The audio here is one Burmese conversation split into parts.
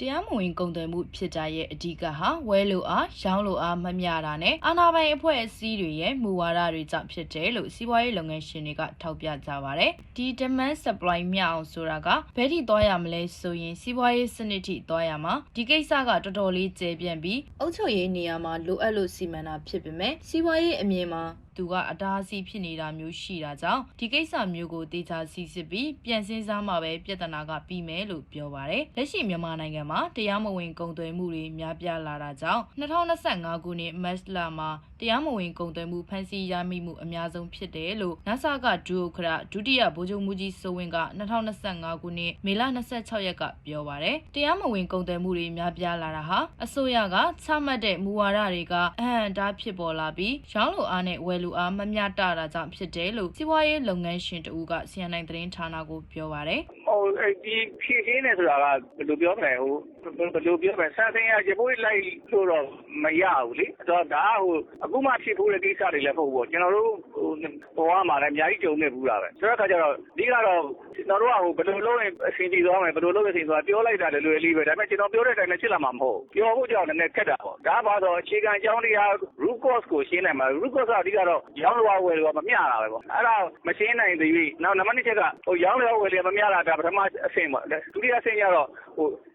တရားမဝင်ကုန်သွယ်မှုဖြစ်တာရဲ့အဓိကဟာဝဲလိုအားရောင်းလိုအားမမျှတာနဲ့အာဏာပိုင်အဖွဲ့အစည်းတွေရဲ့မူဝါဒတွေကြောင့်ဖြစ်တယ်လို့စီးပွားရေးလုပ်ငန်းရှင်တွေကထောက်ပြကြပါတယ်။ဒီ demand supply မျှအောင်ဆိုတာကဘယ်ထိသွားရမလဲဆိုရင်စီးပွားရေးစနစ်ထိသွားရမှာဒီကိစ္စကတော်တော်လေးကျေပြန့်ပြီးအုပ်ချုပ်ရေးနေရာမှာလိုအပ်လို့စီမံတာဖြစ်ပေမဲ့စီးပွားရေးအမြင်မှာသူကအတားအဆီးဖြစ်နေတာမျိုးရှိတာကြောင့်ဒီကိစ္စမျိုးကိုတေချာစီစစ်ပြီးပြန်စင်းစားမှပဲပြဿနာကပြီးမယ်လို့ပြောပါတယ်။လက်ရှိမြန်မာနိုင်ငံမှာတရားမဝင်ကုန်သွယ်မှုတွေများပြားလာတာကြောင့်2025ခုနှစ်မတ်လမှာတရားမဝင်ကုန်သွယ်မှုဖမ်းဆီးရမိမှုအများဆုံးဖြစ်တယ်လို့ NASA ကဒုဥက္ကဋ္ဌဒုတိယဗိုလ်ချုပ်မှုကြီးစိုးဝင်းက2025ခုနှစ်မေလ26ရက်ကပြောပါတယ်။တရားမဝင်ကုန်သွယ်မှုတွေများပြားလာတာဟာအစိုးရကချမှတ်တဲ့မူဝါဒတွေကအဟံအတားဖြစ်ပေါ်လာပြီးရောင်းလိုအားနဲ့ဝယ်လိုအားမမျှတတာကြောင့်ဖြစ်တယ်လို့စီးပွားရေးလုပ်ငန်းရှင်တဦးက CNN သတင်းဌာနကိုပြောပါတယ်။ဟိုဒီဖြည့်ရှင်းနေဆိုတာကဘယ်လိုပြောမလဲဟိုဘယ်လိုပြောမလဲစသင်ရရပိုးလိုက်လို့တော့မရဘူးလေအဲ့တော့ဒါကဟိုအခုမှဖြစ်ဖို့တဲ့ကိစ္စတွေလည်းမဟုတ်ဘူးကျွန်တော်တို့ဟိုဘဝမှာလည်းအများကြီးကြုံနေဘူးတာပဲဆိုတော့အခါကျတော့ဒီကတော့ကျွန်တော်တို့ကဟိုဘယ်လိုလုပ်ရင်အဆင်ပြေသွားမယ်ဘယ်လိုလုပ်ရင်အဆင်ပြေသွားပြောလိုက်တာလည်းလွယ်လေးပဲဒါပေမဲ့ကျွန်တော်ပြောတဲ့အတိုင်းလည်းဖြစ်လာမှာမဟုတ်ဘူးပြောဖို့ကြောင့်လည်းခက်တာပေါ့ဒါပါတော့အခြေခံအကြောင်းတရား root cause ကိုရှင်းနိုင်မှာ root cause ကအဓိကတော့ရောင်းလို့ဝယ်လို့မမျှတာပဲပေါ့အဲ့ဒါမရှင်းနိုင်သေးဘူးနောက်နံပါတ်2ချက်ကဟိုရောင်းလို့ဝယ်လို့မမျှတာဒါပထမအဆင့်ပေါ့ဒုတိယအဆင့်ကျတော့ဟို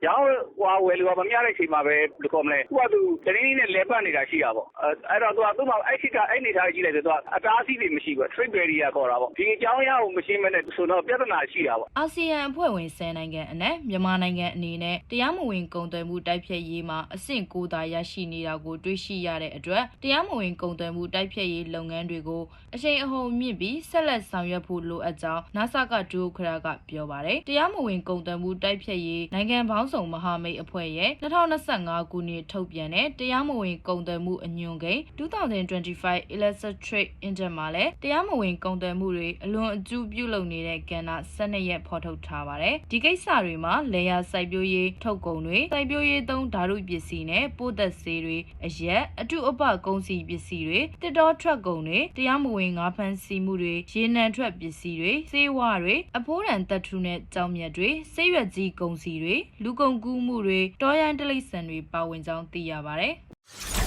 ရောင်းဝါဝယ်လို့မမျှတဲ့ချိန်မှာပဲဘယ်လိုခေါ်မလဲသူကသူတရင်းနဲ့လဲပတ်နေတာရှိတာပေါ့အဲ့တော့သူကသူ့မှာအဲ့ခိကအဲ့နေထားကြီးလိုက်တယ်သူကအတားအဆီးတွေမရှိဘူး trade barrier ခေါ်တာပေါ့ဒီအကြောင်းအရာကိုမရှင်းမနဲ့ဆိုတော့ပြဿနာရှိတာပေါ့အာဆီယံအဖွဲ့ဝင်10နိုင်ငံအနက်မြန်မာနိုင်ငံအနေနဲ့တရားမဝင်ကုန်သွယ်မှုတိုက်ဖျက်ရေးမှာအဆင့်9သာရရှိနေတာကိုတွေ့ရှိရတဲ့အတွက်တရားမဝင်ကုန်သွယ်မှုတိုက်ဖျက်ရေးလုပ်ငန်းတွေကိုအချိန်အဟုန်မြင့်ပြီးဆက်လက်ဆောင်ရွက်ဖို့လိုအပ်ကြောင်း NASA ကဒုဥက္ကဋ္ဌကပြောပါတယ်။တရားမဝင်ကုန်သွယ်မှုတိုက်ဖျက်ရေးနိုင်ငံပေါင်းစုံမဟာမိတ်အဖွဲ့ရဲ့2025ခုနှစ်ထုတ်ပြန်တဲ့တရားမဝင်ကုန်သွယ်မှုအညွှန်းကိန်း2025 Illicit Trade Index မှာလည်းတရားမဝင်ကုန်သွယ်မှုတွေအလွန်အကျူးပြုလုပ်နေတဲ့ကဏ္ဍ12ရက်ဖော်ထုတ်ထားပါတယ်။ဒီကိစ္စတွေမှာလေယာစိုက်ပျိုးရေးထုတ်ကုန်တွေစိုက်ပျိုးရေးသုံးဓာတုပစ္စည်းနဲ့ပို့သက်ဆေးတွေအရက်အတုအပကုန်စည်ပစ္စည်းတွေတစ်တော်ထွက်ကုန်တွေတရားမဝင်ငါးဖမ်းဆီးမှုတွေရေနံထွက်ပစ္စည်းတွေစေဝါတွေအဖိုးတန်တပ်ထုနဲ့ကြောင်မြတ်တွေဆေးရွက်ကြီးကုန်စည်တွေလူကုန်ကူးမှုတွေတောရိုင်းတလိษံတွေပါဝင်ကြောင်းသိရပါတယ်။